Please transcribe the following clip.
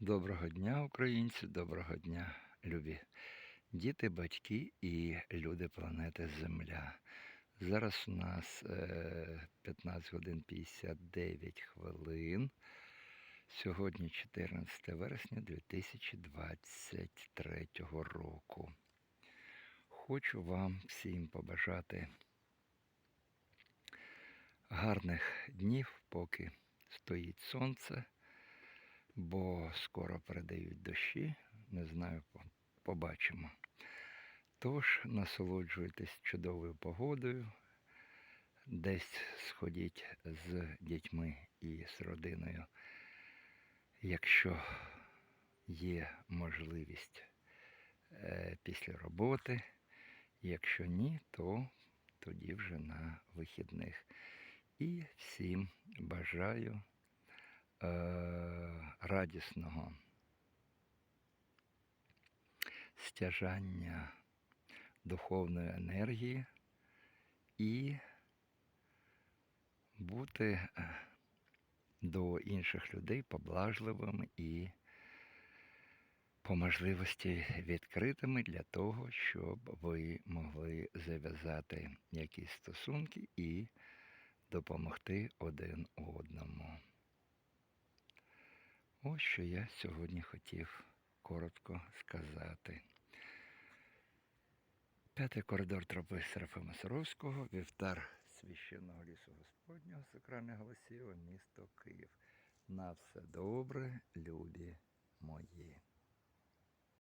Доброго дня, українці, доброго дня, любі діти, батьки і люди планети Земля. Зараз у нас е, 15 годин 59 хвилин. Сьогодні 14 вересня 2023 року. Хочу вам всім побажати гарних днів, поки стоїть сонце бо скоро передають дощі, не знаю, побачимо. Тож насолоджуйтесь чудовою погодою, десь сходіть з дітьми і з родиною, якщо є можливість е, після роботи. Якщо ні, то тоді вже на вихідних. І всім бажаю е, радісного стяжання духовної енергії і бути е, до інших людей поблажливими і по можливості відкритими для того, щоб ви могли зав'язати якісь стосунки і допомогти один одному. Ось що я сьогодні хотів коротко сказати. П'ятий коридор тропи Серафима Саровського, вівтар священного лісу Господнього, сакральне голосів, місто Київ. На все добре, любі мої.